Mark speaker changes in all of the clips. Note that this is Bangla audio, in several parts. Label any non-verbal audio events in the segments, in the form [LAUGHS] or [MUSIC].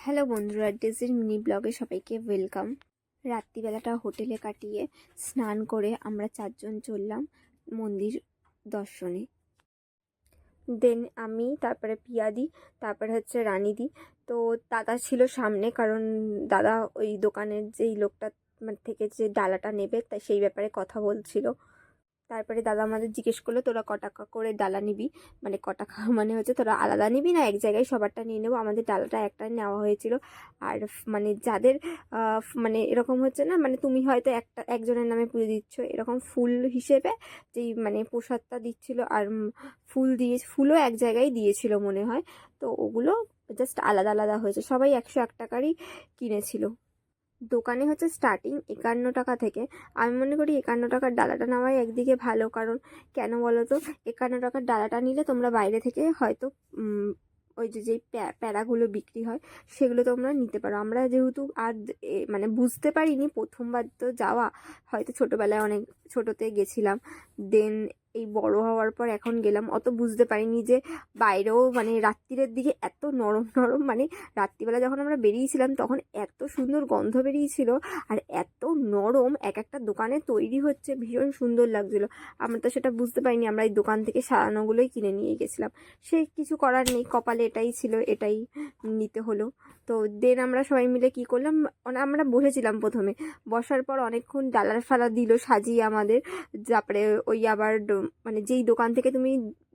Speaker 1: হ্যালো বন্ধুরা, ডেজির মিনি ব্লগে সবাইকে ওয়েলকাম। রাত্রিবেলাটা হোটেলে কাটিয়ে স্নান করে আমরা চারজন চললাম মন্দির দর্শনে। দেন আমি, তারপরে পিয়াদি, তারপরে হচ্ছে রানিদি। তো দাদা ছিল সামনে, কারণ দাদা ওই দোকানের যেই লোকটা মানে থেকে যে ডালাটা নেবে, তা সেই ব্যাপারে কথা বলছিল। তারপরে দাদা আমাদের জিজ্ঞেস করল, তোরা ক টাকা করে ডালা নিবি? মানে ক টাকা মানে হচ্ছে তোরা আলাদা নিবি না এক জায়গায় সবারটা নিয়ে নেব? আমাদের ডালাটা একটা নেওয়া হয়েছিল। আর মানে যাদের মানে এরকম হচ্ছে না মানে তুমি হয়তো একটা, একজনের নামে পুজো দিচ্ছ, এরকম ফুল হিসেবে যেই মানে প্রসাদটা দিচ্ছিল আর ফুল দিয়ে, ফুলও এক জায়গায় দিয়েছিল মনে হয়। তো ওগুলো জাস্ট আলাদা আলাদা হয়েছে। সবাই একশো এক টাকারই কিনেছিল। দোকানে হচ্ছে স্টার্টিং একান্ন টাকা থেকে। আমি মনে করি একান্ন টাকার ডালাটা নেওয়াই একদিকে ভালো, কারণ কেন বলো তো? একান্ন টাকার ডালাটা নিলে তোমরা বাইরে থেকে হয়তো ওই যে, যেই প্যা- প্যারাগুলো বিক্রি হয়, সেগুলো তোমরা নিতে পারো। আমরা যেহেতু আর মানে বুঝতে পারিনি প্রথমবার তো যাওয়া। হয়তো ছোটোবেলায় অনেক, ছোটোতে গেছিলাম। দেন এই বড় হওয়ার পর এখন গেলাম। অত বুঝতে পারিনি যে বাইরেও মানে রাত্রিরের দিকে এত নরম নরম মানে রাত্রিবেলা যখন আমরা বেরিয়েছিলাম তখন এত সুন্দর গন্ধ বেরিয়েছিল আর এত নরম এক একটা দোকানে তৈরি হচ্ছে। ভীষণ সুন্দর লাগছিল। আমরা তো সেটা বুঝতে পারিনি। আমরা এই দোকান থেকে সারানোগুলোই কিনে নিয়ে গেছিলাম। সে কিছু করার নেই। কপালে এটাই ছিল, এটাই নিতে হলো। তো দেন আমরা সবাই মিলে কি করলাম? আমরা বসেছিলাম প্রথমে। বসার পর অনেকক্ষণ ডালার ফালা দিল সাজিয়ে আমাদের। তারপরে ওই আবার মানে যেই দোকান থেকে তুমি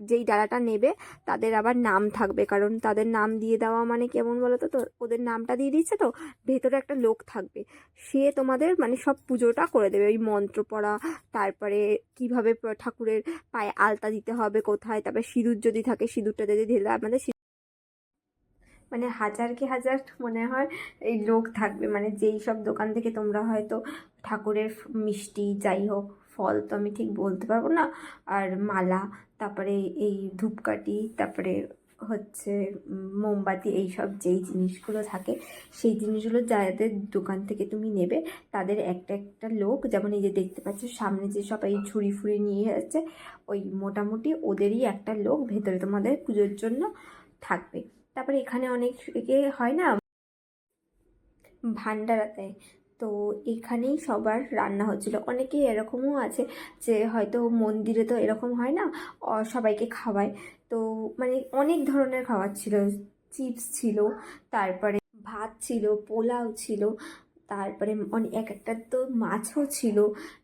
Speaker 1: যেই ডালাটা নেবে, তাদের আবার নাম থাকবে। কারণ তাদের নাম দিয়ে দেওয়া মানে কেমন বলো তো? ওদের নামটা দিয়ে দিচ্ছে তো, ভেতরে একটা লোক থাকবে। সে তোমাদের মানে সব পুজোটা করে দেবে। ওই মন্ত্র পড়া, তারপরে কীভাবে ঠাকুরের পায়ে আলতা দিতে হবে কোথায়? তারপরে সিঁদুর যদি থাকে, সিঁদুরটা যদি ঢেলে আমাদের মানে হাজার কি হাজার মনে হয় এই লোক থাকবে। মানে যেই সব দোকান থেকে তোমরা হয়তো ঠাকুরের মিষ্টি যাই হোক, ফল তো আমি ঠিক বলতে পারব না। আর মালা, তারপরে এই ধূপকাঠি, তারপরে হচ্ছে মোমবাতি, এই সব যেই জিনিসগুলো থাকে, সেই জিনিসগুলো যাদের দোকান থেকে তুমি নেবে, তাদের একটা একটা লোক, যেমন এই যে দেখতে পাচ্ছ, সামনে যে সব এই ঝুড়ি ফুড়ি নিয়ে যাচ্ছে, ওই মোটামুটি ওদেরই একটা লোক ভেতরে তোমাদের পুজোর জন্য থাকবে। তারপরে এখানে অনেক ইয়ে হয় না? ভান্ডারাতে। তো এখানেই সবার রান্না হচ্ছিল। অনেকেই এরকমও আছে যে হয়তো মন্দিরে তো এরকম হয় না সবাইকে খাওয়ায়। তো মানে অনেক ধরনের খাবার ছিল চিপস ছিল, তারপরে ভাত ছিল, পোলাও ছিল তারপরে অনেক এক একটা তো মাছও ছিল।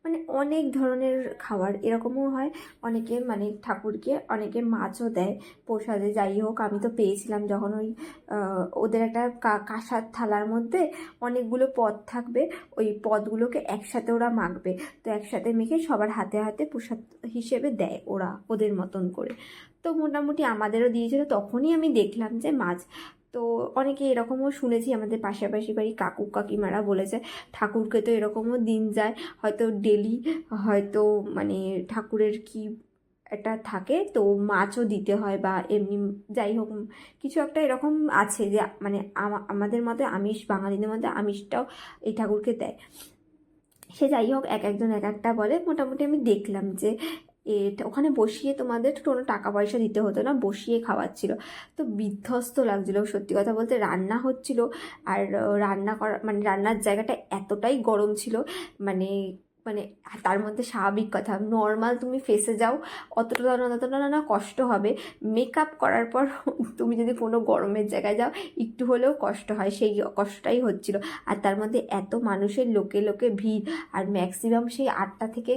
Speaker 1: মানে অনেক ধরনের খাবার এরকমও হয়। অনেকে মানে ঠাকুরকে অনেকে মাছও দেয় প্রসাদে। যাই হোক, আমি তো পেয়েছিলাম যখন ওই ওদের একটা কাঁসার থালার মধ্যে অনেকগুলো পদ থাকবে। ওই পদগুলোকে একসাথে ওরা মাখবে। তো একসাথে মেখে সবার হাতে হাতে প্রসাদ হিসেবে দেয় ওরা, ওদের মতন করে। তো মোটামুটি আমাদেরও দিয়েছিল। তখনই আমি দেখলাম যে মাছ তো অনেকে এরকমও শুনেছি, আমাদের পাশাপাশি বাড়ি কাকু কাকিমারা বলেছে, ঠাকুরকে তো এরকমও দিন যায়, হয়তো ডেলি, হয়তো মানে ঠাকুরের কি একটা থাকে, তো মাছও দিতে হয় বা এমনি যাই হোক, কিছু একটা এরকম আছে যে মানে আমাদের মতে আমিষ, বাঙালিদের মধ্যে আমিষটাও এই ঠাকুরকে দেয়। সে যাই হোক, এক একজন এক একটা বলে। মোটামুটি আমি দেখলাম যে এটা, ওখানে বসিয়ে তোমাদের কোনো টাকা পয়সা দিতে হতো না, বসিয়ে খাওয়াচ্ছিল। তো বিধ্বস্ত লাগছিল সত্যি কথা বলতে। রান্না হচ্ছিল আর রান্না করা মানে রান্নার জায়গাটা এতটাই গরম ছিল মানে মানে তার মধ্যে স্বাভাবিক কথা নর্মাল তুমি ফেসে যাও, অতটা না অতটা না না, কষ্ট হবে। মেকআপ করার পর [LAUGHS] তুমি যদি কোনো গরমের জায়গায় যাও, একটু হলেও কষ্ট হয়, সেই কষ্টটাই হচ্ছিল। আর তার মধ্যে এত মানুষের লোকে লোকে ভিড়, আর ম্যাক্সিমাম সেই আটটা থেকে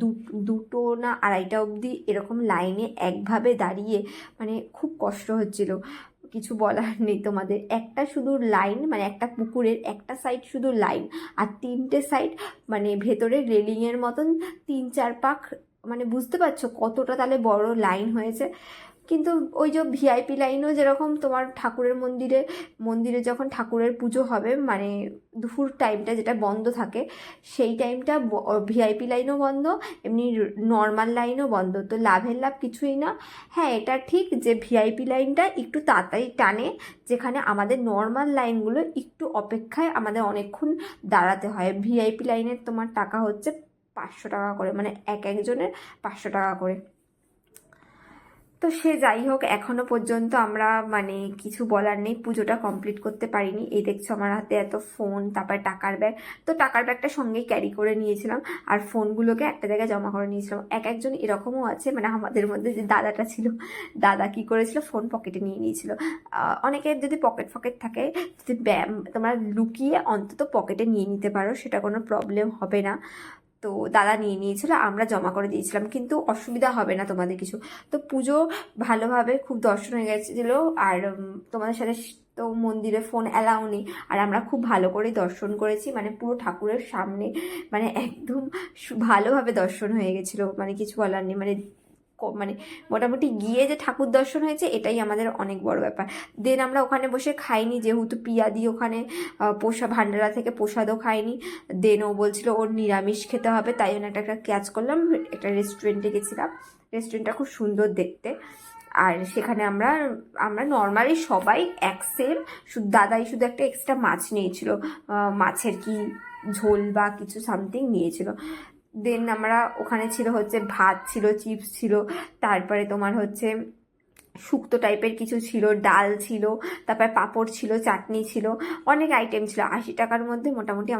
Speaker 1: দু- দুটো না আড়াইটা অবধি এরকম লাইনে একভাবে দাঁড়িয়ে মানে খুব কষ্ট হচ্ছিল। কিছু বলার নেই তোমাদের। একটা শুধু লাইন মানে একটা পুকুরের একটা সাইড শুধু লাইন আর তিনটে সাইড মানে ভেতরে রেলিংয়ের মতন তিন চার পাক মানে বুঝতে পারছ কতটা তাহলে বড় লাইন হয়েছে। কিন্তু ওই যে ভিআইপি লাইনও যেরকম তোমার ঠাকুরের মন্দিরে মন্দিরে যখন ঠাকুরের পুজো হবে মানে দুপুর টাইমটা যেটা বন্ধ থাকে, সেই টাইমটা ভিআইপি লাইনও বন্ধ, এমনি নর্মাল লাইনও বন্ধ। তো লাভের লাভ কিছুই না। হ্যাঁ এটা ঠিক যে ভিআইপি লাইনটা একটু তাড়াতাড়ি টানে, যেখানে আমাদের নর্মাল লাইনগুলো একটু অপেক্ষায় আমাদের অনেকক্ষণ দাঁড়াতে হয়। ভিআইপি লাইনের তোমার টাকা হচ্ছে পাঁচশো টাকা করে মানে এক একজনের পাঁচশো টাকা করে। তো সে যাই হোক এখনও পর্যন্ত আমরা মানে কিছু বলার নেই। পুজোটা কমপ্লিট করতে পারিনি। এই দেখছ আমার হাতে এত ফোন তারপর টাকার ব্যাগ তো টাকার ব্যাগটা সঙ্গেই ক্যারি করে নিয়েছিলাম। আর ফোনগুলোকে একটা জায়গায় জমা করে নিয়েছিলাম। এক একজন এরকমও আছে মানে আমাদের মধ্যে যে দাদাটা ছিল। দাদা কি করেছিল? ফোন পকেটে নিয়ে নিয়েছিল। আহ, অনেকের যদি পকেট ফকেট থাকে যদি তোমরা লুকিয়ে অন্তত পকেটে নিয়ে নিতে পারো সেটা কোনো প্রবলেম হবে না। তো দাদা নিয়ে নিয়েছিল, আমরা জমা করে দিয়েছিলাম, কিন্তু অসুবিধা হবে না তোমাদের কিছু। তো পুজো ভালোভাবে খুব দর্শন হয়ে গেছিল, আর তোমাদের সাথে তো মন্দিরে ফোন অ্যালাউ নেই। আর আমরা খুব ভালো করে দর্শন করেছি মানে পুরো ঠাকুরের সামনে মানে একদম ভালোভাবে দর্শন হয়ে গেছিল মানে কিছু বলার নেই মানে মানে মোটামুটি গিয়ে যে ঠাকুর দর্শন হয়েছে, এটাই আমাদের অনেক বড় ব্যাপার। দেন আমরা ওখানে বসে খাইনি, যেহেতু পিয়াদি ওখানে পোষা, ভান্ডারা থেকে প্রসাদও খাইনি। দেন ও বলছিল, ওর নিরামিষ খেতে হবে। তাই জন্য একটা একটা ক্যাচ করলাম, একটা রেস্টুরেন্টে গেছিলাম। রেস্টুরেন্টটা খুব সুন্দর দেখতে। আর সেখানে আমরা আমরা নর্মালি সবাই এক সেম শুধু দাদাই শুধু একটা এক্সট্রা মাছ নিয়েছিল। মাছের কি ঝোল বা কিছু সামথিং নিয়েছিল। দেন আমরা ওখানে ছিল হচ্ছে ভাত ছিল চিপস ছিল, তারপরে তোমার হচ্ছে শুক্তো টাইপের কিছু ছিল, ডাল ছিল, তারপরে পাঁপড় ছিল, চাটনি ছিল, অনেক আইটেম ছিল। আশি টাকার মধ্যে মোটামুটি